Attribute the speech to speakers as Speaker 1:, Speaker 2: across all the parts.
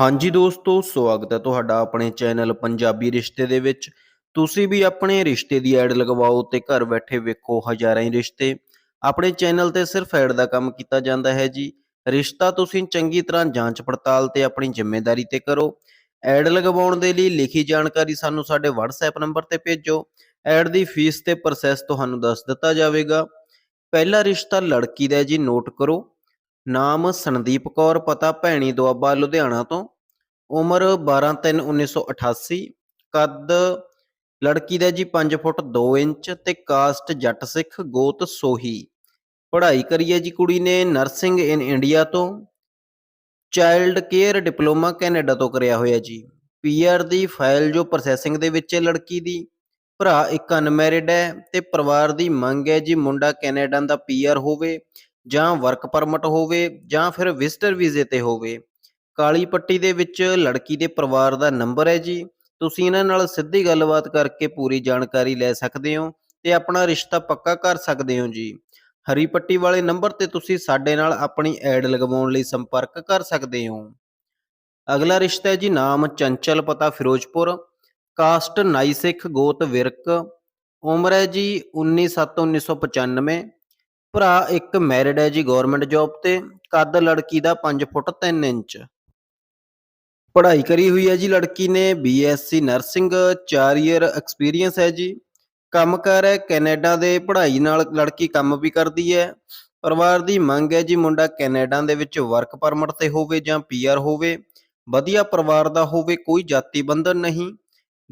Speaker 1: ਹਾਂਜੀ ਦੋਸਤੋ, ਸਵਾਗਤ ਹੈ ਤੁਹਾਡਾ ਆਪਣੇ ਚੈਨਲ ਪੰਜਾਬੀ ਰਿਸ਼ਤੇ ਦੇ ਵਿੱਚ। ਤੁਸੀਂ ਵੀ ਆਪਣੇ ਰਿਸ਼ਤੇ ਦੀ ਐਡ ਲਗਵਾਓ ਤੇ ਘਰ ਬੈਠੇ ਵੇਖੋ ਹਜ਼ਾਰਾਂ ਹੀ ਰਿਸ਼ਤੇ। ਆਪਣੇ ਚੈਨਲ ਤੇ ਸਿਰਫ ਐਡ ਦਾ ਕੰਮ ਕੀਤਾ ਜਾਂਦਾ ਹੈ ਜੀ। ਰਿਸ਼ਤਾ ਤੁਸੀਂ ਚੰਗੀ ਤਰ੍ਹਾਂ ਜਾਂਚ ਪੜਤਾਲ ਤੇ ਆਪਣੀ ਜ਼ਿੰਮੇਵਾਰੀ ਤੇ ਕਰੋ। ਐਡ ਲਗਵਾਉਣ ਦੇ ਲਈ ਲਿਖੀ ਜਾਣਕਾਰੀ ਸਾਨੂੰ ਸਾਡੇ WhatsApp ਨੰਬਰ ਤੇ ਭੇਜੋ। ਐਡ ਦੀ ਫੀਸ ਤੇ ਪ੍ਰੋਸੈਸ ਤੁਹਾਨੂੰ ਦੱਸ ਦਿੱਤਾ ਜਾਵੇਗਾ। ਪਹਿਲਾ ਰਿਸ਼ਤਾ ਲੜਕੀ ਦਾ ਜੀ, ਨੋਟ ਕਰੋ। ਨਾਮ ਸੰਦੀਪ ਕੌਰ, ਪਤਾ ਭੈਣੀ ਦੁਆਬਾ, ਲੁਧਿਆਣਾ ਤੋਂ। ਉਮਰ 12/3/1988 ਕੱਦ ਲੜਕੀ ਦਾ ਜੀ 5 ਫੁੱਟ 2 ਇੰਚ ਤੇ ਕਾਸਟ ਜੱਟ ਸਿੱਖ, ਗੋਤ ਸੋਹੀ। ਪੜ੍ਹਾਈ ਕਰੀ ਹੈ ਜੀ ਕੁੜੀ ਨੇ ਨਰਸਿੰਗ ਇਨ ਇੰਡੀਆ ਤੋਂ। ਚਾਈਲਡ ਕੇਅਰ ਡਿਪਲੋਮਾ ਕੈਨੇਡਾ ਤੋਂ ਕਰਿਆ ਹੋਇਆ ਜੀ। ਪੀਆਰ ਦੀ ਫਾਈਲ ਜੋ ਪ੍ਰੋਸੈਸਿੰਗ ਦੇ ਵਿੱਚ ਹੈ ਲੜਕੀ ਦੀ। ਭਰਾ ਇੱਕ ਅਨਮੈਰਿਡ ਹੈ ਤੇ ਪਰਿਵਾਰ ਦੀ ਮੰਗ ਹੈ ਜੀ ਮੁੰਡਾ ਕੈਨੇਡਾ ਦਾ ਪੀਆਰ ਹੋਵੇ। ਜਾਂ ਵਰਕ ਪਰਮਿਟ ਹੋਵੇ ਜਾਂ ਫਿਰ ਵਿਜ਼ਟਰ ਵੀਜ਼ੇ ਤੇ ਹੋਵੇ, ਕਾਲੀ ਪੱਟੀ ਦੇ ਵਿੱਚ ਲੜਕੀ ਦੇ ਪਰਿਵਾਰ ਦਾ ਨੰਬਰ ਹੈ ਜੀ। ਤੁਸੀਂ ਇਹਨਾਂ ਨਾਲ ਸਿੱਧੀ ਗੱਲਬਾਤ ਕਰਕੇ ਪੂਰੀ ਜਾਣਕਾਰੀ ਲੈ ਸਕਦੇ ਹੋ ਤੇ ਆਪਣਾ ਰਿਸ਼ਤਾ ਪੱਕਾ ਕਰ ਸਕਦੇ ਹੋ ਜੀ। ਹਰੀ ਪੱਟੀ ਵਾਲੇ ਨੰਬਰ ਤੇ ਤੁਸੀਂ ਸਾਡੇ ਨਾਲ ਆਪਣੀ ਐਡ ਲਗਵਾਉਣ ਲਈ ਸੰਪਰਕ ਕਰ ਸਕਦੇ ਹੋ। ਅਗਲਾ ਰਿਸ਼ਤਾ ਹੈ ਜੀ ਨਾਮ ਚੰਚਲ ਪਤਾ ਫਿਰੋਜ਼ਪੁਰ ਕਾਸਟ ਨਾਈ ਸਿੱਖ ਗੋਤ ਵਿਰਕ, ਉਮਰ ਹੈ ਜੀ 19/7/1995 ਭਰਾ ਇੱਕ ਮੈਰਿਡ ਹੈ ਜੀ ਗਵਰਨਮੈਂਟ ਜੌਬ ਤੇ, ਕੱਦ ਲੜਕੀ ਦਾ 5 ਫੁੱਟ 3 ਇੰਚ। ਪੜ੍ਹਾਈ ਕਰੀ ਹੋਈ ਹੈ ਜੀ ਲੜਕੀ ਨੇ ਬੀਐਸਸੀ ਨਰਸਿੰਗ 4 ਇਅਰ ਐਕਸਪੀਰੀਅੰਸ ਹੈ ਜੀ। ਕੰਮ ਕੰਮਕਾਰ ਹੈ, ਕੈਨੇਡਾ ਦੇ, ਪੜ੍ਹਾਈ ਨਾਲ ਲੜਕੀ ਕੰਮ ਵੀ ਕਰਦੀ ਹੈ। ਪਰਿਵਾਰ ਦੀ ਮੰਗ ਹੈ ਜੀ ਮੁੰਡਾ ਕੈਨੇਡਾ ਦੇ ਵਿੱਚ ਵਰਕ ਪਰਮਿਟ ਤੇ ਹੋਵੇ ਜਾਂ ਪੀਆਰ ਹੋਵੇ। ਵਧੀਆ ਪਰਿਵਾਰ ਦਾ ਹੋਵੇ, ਕੋਈ ਜਾਤੀ ਬੰਧਨ ਨਹੀਂ।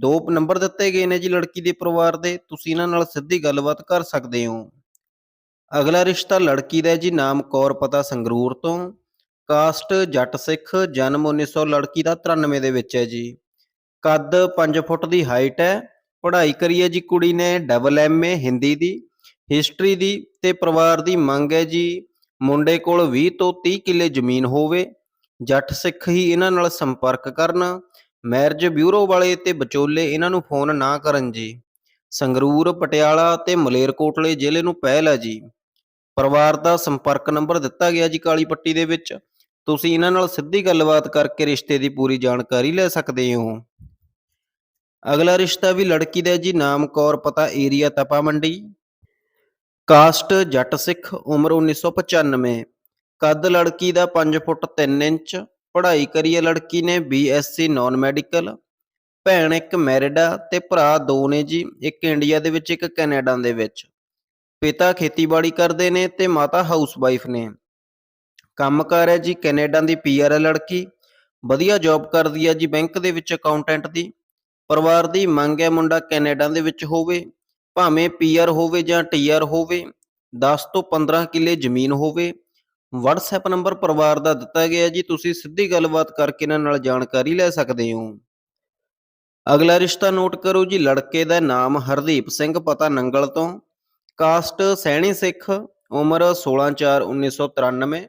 Speaker 1: ਦੋ ਨੰਬਰ ਦਿੱਤੇ ਗਏ ਨੇ ਜੀ ਲੜਕੀ ਦੇ ਪਰਿਵਾਰ ਦੇ, ਤੁਸੀਂ ਇਹਨਾਂ ਨਾਲ ਸਿੱਧੀ ਗੱਲਬਾਤ ਕਰ ਸਕਦੇ ਹੋ। ਅਗਲਾ ਰਿਸ਼ਤਾ ਲੜਕੀ ਦਾ ਜੀ, ਨਾਮ ਕੌਰ ਪਤਾ ਸੰਗਰੂਰ ਤੋਂ। ਕਾਸਟ ਜੱਟ ਸਿੱਖ, ਜਨਮ 1900 ਲੜਕੀ ਦਾ 93 ਦੇ ਵਿੱਚ ਹੈ ਜੀ। ਕੱਦ 5 ਫੁੱਟ ਦੀ ਹਾਈਟ ਹੈ। ਪੜ੍ਹਾਈ ਕਰੀ ਹੈ ਜੀ ਕੁੜੀ ਨੇ ਡਬਲ ਐਮਏ ਹਿੰਦੀ ਦੀ। ਹਿਸਟਰੀ ਦੀ ਤੇ ਪਰਿਵਾਰ ਦੀ ਮੰਗ ਹੈ ਜੀ, ਮੁੰਡੇ ਕੋਲ 20 ਤੋਂ 30 ਕਿੱਲੇ ਜ਼ਮੀਨ ਹੋਵੇ। ਜੱਟ ਸਿੱਖ ਹੀ ਇਹਨਾਂ ਨਾਲ ਸੰਪਰਕ ਕਰਨ। ਮੈਰਿਜ ਬਿਊਰੋ ਵਾਲੇ ਤੇ ਵਿਚੋਲੇ ਇਹਨਾਂ ਨੂੰ ਫੋਨ ਨਾ ਕਰਨ ਜੀ। ਸੰਗਰੂਰ, ਪਟਿਆਲਾ ਤੇ ਮਲੇਰਕੋਟਲੇ ਜ਼ਿਲ੍ਹੇ ਨੂੰ ਪਹਿਲ ਹੈ ਜੀ। ਪਰਿਵਾਰ ਦਾ ਸੰਪਰਕ ਨੰਬਰ ਦਿੱਤਾ ਗਿਆ ਜੀ ਕਾਲੀ ਪੱਟੀ ਦੇ ਵਿੱਚ। ਤੁਸੀਂ ਇਹਨਾਂ ਨਾਲ ਸਿੱਧੀ ਗੱਲਬਾਤ ਕਰਕੇ ਰਿਸ਼ਤੇ ਦੀ ਪੂਰੀ ਜਾਣਕਾਰੀ ਲੈ ਸਕਦੇ ਹੋ। ਅਗਲਾ ਰਿਸ਼ਤਾ ਵੀ ਲੜਕੀ ਦਾ ਜੀ, ਨਾਮ ਕੌਰ, ਪਤਾ ਏਰੀਆ ਤਪਾ ਮੰਡੀ। ਕਾਸਟ ਜੱਟ ਸਿੱਖ, ਉਮਰ 1995 ਕੱਦ ਲੜਕੀ ਦਾ 5 ਫੁੱਟ 3 ਇੰਚ। ਪੜ੍ਹਾਈ ਕਰੀ ਹੈ ਲੜਕੀ ਨੇ ਬੀਐਸਸੀ ਨਾਨ ਮੈਡੀਕਲ। ਭੈਣ ਇੱਕ ਮੈਰਿਡਾ ਆ ਤੇ ਭਰਾ ਦੋ ਨੇ ਜੀ, ਇੱਕ ਇੰਡੀਆ ਦੇ ਵਿੱਚ, ਇੱਕ ਕੈਨੇਡਾ ਦੇ ਵਿੱਚ। ਪਿਤਾ ਖੇਤੀਬਾੜੀ ਕਰਦੇ ਨੇ ਤੇ ਮਾਤਾ ਹਾਊਸਵਾਈਫ ਨੇ। ਕੰਮਕਾਰ ਹੈ ਜੀ ਕੈਨੇਡਾ ਦੀ ਪੀਆਰ ਹੈ ਲੜਕੀ। ਵਧੀਆ ਜੌਬ ਕਰਦੀ ਹੈ ਜੀ ਬੈਂਕ ਦੇ ਵਿੱਚ ਅਕਾਊਂਟੈਂਟ ਦੀ। ਪਰਿਵਾਰ ਦੀ ਮੰਗ ਹੈ ਮੁੰਡਾ ਕੈਨੇਡਾ ਦੇ ਵਿੱਚ ਹੋਵੇ, ਭਾਵੇਂ ਪੀਆਰ ਹੋਵੇ ਜਾਂ ਟੀਆਰ ਹੋਵੇ 10 ਤੋਂ 15 ਕਿੱਲੇ ਜ਼ਮੀਨ ਹੋਵੇ। WhatsApp ਨੰਬਰ ਪਰਿਵਾਰ ਦਾ ਦਿੱਤਾ ਗਿਆ ਜੀ, ਤੁਸੀਂ ਸਿੱਧੀ ਗੱਲਬਾਤ ਕਰਕੇ ਇਹਨਾਂ ਨਾਲ ਜਾਣਕਾਰੀ ਲੈ ਸਕਦੇ ਹੋ। ਅਗਲਾ ਰਿਸ਼ਤਾ ਨੋਟ ਕਰੋ ਜੀ, ਲੜਕੇ ਦਾ ਨਾਮ ਹਰਦੀਪ ਸਿੰਘ, ਪਤਾ ਨੰਗਲ ਤੋਂ। ਕਾਸਟ ਸੈਣੀ ਸਿੱਖ, ਉਮਰ 16/4/1993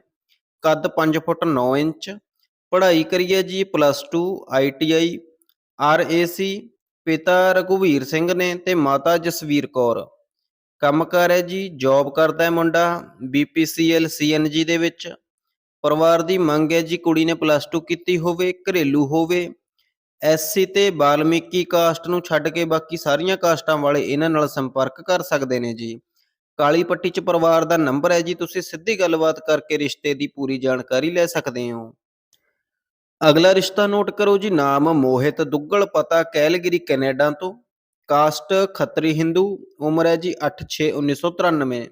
Speaker 1: ਕੱਦ 5 ਫੁੱਟ 9 ਇੰਚ, ਪੜ੍ਹਾਈ ਕਰੀ ਹੈ ਜੀ ਪਲੱਸ 2 ਆਈਟੀਆਈ ਆਰਏਸੀ ਪਿਤਾ ਰਘੁਵੀਰ ਸਿੰਘ ਨੇ ਤੇ ਮਾਤਾ ਜਸਵੀਰ ਕੌਰ। ਕੰਮ ਕੰਮਕਾਰ ਹੈ ਜੀ ਜੌਬ ਕਰਦਾ ਹੈ ਮੁੰਡਾ ਬੀਪੀਸੀਐਲ ਸੀਐਨਜੀ ਦੇ ਵਿੱਚ। ਪਰਿਵਾਰ ਦੀ ਮੰਗ ਹੈ ਜੀ ਕੁੜੀ ਨੇ ਪਲੱਸ 2 ਕੀਤੀ ਹੋਵੇ, ਘਰੇਲੂ ਹੋਵੇ ਐਸਸੀ ਤੇ ਬਾਲਮੀਕੀ ਕਾਸਟ ਨੂੰ ਛੱਡ ਕੇ ਬਾਕੀ ਸਾਰੀਆਂ ਕਾਸਟਾਂ ਵਾਲੇ ਇਹਨਾਂ ਨਾਲ ਸੰਪਰਕ ਕਰ ਸਕਦੇ ਨੇ ਜੀ। ਕਾਲੀ ਪੱਟੀ ਚ ਪਰਿਵਾਰ ਦਾ ਨੰਬਰ ਹੈ ਜੀ, ਤੁਸੀਂ ਸਿੱਧੀ ਗੱਲਬਾਤ ਕਰਕੇ ਰਿਸ਼ਤੇ ਦੀ ਪੂਰੀ ਜਾਣਕਾਰੀ ਲੈ ਸਕਦੇ ਹੋ। ਅਗਲਾ ਰਿਸ਼ਤਾ ਨੋਟ ਕਰੋ ਜੀ, ਨਾਮ ਮੋਹਿਤ ਦੁੱਗਲ ਪਤਾ ਕੈਲਗਰੀ, ਕੈਨੇਡਾ ਤੋਂ। ਕਾਸਟ ਖੱਤਰੀ ਹਿੰਦੂ, ਉਮਰ ਹੈ ਜੀ 8/6/1993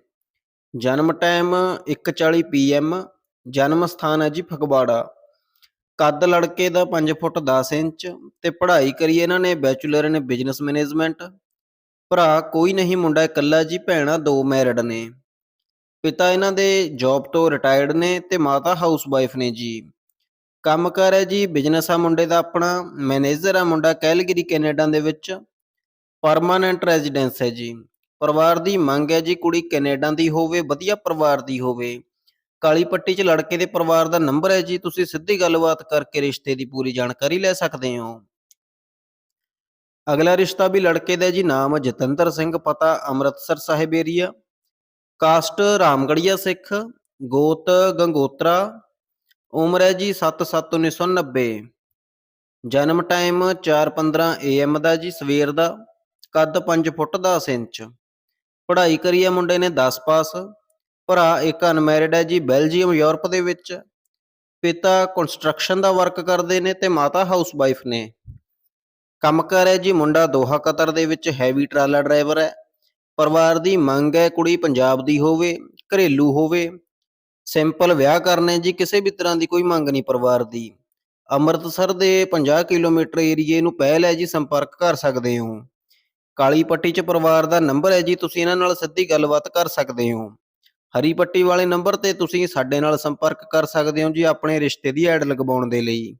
Speaker 1: ਜਨਮ ਟਾਈਮ 1:40 ਪੀਐਮ ਜਨਮ ਸਥਾਨ ਹੈ ਜੀ ਫਗਵਾੜਾ। ਕੱਦ ਲੜਕੇ ਦਾ 5 ਫੁੱਟ 10 ਇੰਚ ਤੇ ਪੜ੍ਹਾਈ ਕਰੀ ਇਹਨਾਂ ਨੇ ਬੈਚਲਰ ਇਨ ਬਿਜ਼ਨਸ ਮੈਨੇਜਮੈਂਟ ਭਰਾ ਕੋਈ ਨਹੀਂ, ਮੁੰਡਾ ਇਕੱਲਾ ਜੀ, ਭੈਣਾਂ ਦੋ ਮੈਰਿਡ ਨੇ। ਪਿਤਾ ਇਹਨਾਂ ਦੇ ਜੌਬ ਤੋਂ ਰਿਟਾਇਰਡ ਨੇ ਤੇ ਮਾਤਾ ਹਾਊਸਵਾਈਫ ਨੇ ਜੀ। ਕੰਮ ਕੰਮਕਾਰ ਹੈ ਜੀ ਬਿਜ਼ਨਸ ਆ ਮੁੰਡੇ ਦਾ ਆਪਣਾ ਮੈਨੇਜਰ ਆ ਮੁੰਡਾ ਕੈਲਗਰੀ, ਕੈਨੇਡਾ ਦੇ ਵਿੱਚ। ਪਰਮਾਨੈਂਟ ਰੈਜ਼ੀਡੈਂਸ ਹੈ ਜੀ। ਪਰਿਵਾਰ ਦੀ ਮੰਗ ਹੈ ਜੀ, ਕੁੜੀ ਕੈਨੇਡਾ ਦੀ ਹੋਵੇ, ਵਧੀਆ ਪਰਿਵਾਰ ਦੀ ਹੋਵੇ। ਕਾਲੀ ਪੱਟੀ 'ਚ ਲੜਕੇ ਦੇ ਪਰਿਵਾਰ ਦਾ ਨੰਬਰ ਹੈ ਜੀ, ਤੁਸੀਂ ਸਿੱਧੀ ਗੱਲਬਾਤ ਕਰਕੇ ਰਿਸ਼ਤੇ ਦੀ ਪੂਰੀ ਜਾਣਕਾਰੀ ਲੈ ਸਕਦੇ ਹੋ। ਅਗਲਾ ਰਿਸ਼ਤਾ ਵੀ ਲੜਕੇ ਦਾ ਜੀ, ਨਾਮ ਜਤਿੰਦਰ ਸਿੰਘ, ਪਤਾ ਅੰਮ੍ਰਿਤਸਰ ਸਾਹਿਬ ਏਰੀਆ ਕਾਸਟ ਰਾਮਗੜੀਆ ਸਿੱਖ, ਗੋਤ ਗੰਗੋਤਰਾ, ਉਮਰ ਹੈ ਜੀ 7/7/1990 ਜਨਮ ਟਾਈਮ 4:15 AM ਦਾ ਜੀ, ਸਵੇਰ ਦਾ, ਕੱਦ 5 ਫੁੱਟ 10 ਇੰਚ। ਪੜ੍ਹਾਈ ਕਰੀ ਹੈ ਮੁੰਡੇ ਨੇ 10 ਪਾਸ। ਭਰਾ ਇੱਕ ਅਨਮੈਰਿਡ ਹੈ ਜੀ, ਬੈਲਜੀਅਮ, ਯੂਰਪ ਦੇ ਵਿੱਚ। ਪਿਤਾ ਕੰਸਟਰਕਸ਼ਨ ਦਾ ਵਰਕ ਕਰਦੇ ਨੇ ਤੇ ਮਾਤਾ ਹਾਊਸ ਵਾਈਫ ਨੇ। ਕੰਮ ਕਰ ਹੈ ਜੀ, ਮੁੰਡਾ ਦੋਹਾ ਕਤਰ ਦੇ ਵਿੱਚ ਹੈਵੀ ਟਰਾਲਾ ਡਰਾਈਵਰ ਹੈ। ਪਰਿਵਾਰ ਦੀ ਮੰਗ ਹੈ ਕੁੜੀ ਪੰਜਾਬ ਦੀ ਹੋਵੇ, ਘਰੇਲੂ ਹੋਵੇ। ਸਿੰਪਲ ਵਿਆਹ ਕਰਨੇ ਜੀ, ਕਿਸੇ ਵੀ ਤਰ੍ਹਾਂ ਦੀ ਕੋਈ ਮੰਗ ਨਹੀਂ ਪਰਿਵਾਰ ਦੀ। ਅੰਮ੍ਰਿਤਸਰ ਦੇ 50 ਕਿਲੋਮੀਟਰ ਏਰੀਏ ਨੂੰ ਪਹਿਲ ਹੈ ਜੀ, ਸੰਪਰਕ ਕਰ ਸਕਦੇ ਹੋ। ਕਾਲੀ ਪੱਟੀ 'ਚ ਪਰਿਵਾਰ ਦਾ ਨੰਬਰ ਹੈ ਜੀ, ਤੁਸੀਂ ਇਹਨਾਂ ਨਾਲ ਸਿੱਧੀ ਗੱਲਬਾਤ ਕਰ ਸਕਦੇ ਹੋ। ਹਰੀ ਪੱਟੀ ਵਾਲੇ ਨੰਬਰ ਤੇ ਤੁਸੀਂ ਸਾਡੇ ਨਾਲ ਸੰਪਰਕ ਕਰ ਸਕਦੇ ਹੋ ਜੀ ਆਪਣੇ ਰਿਸ਼ਤੇ ਦੀ ਐਡ ਲਗਵਾਉਣ ਦੇ ਲਈ।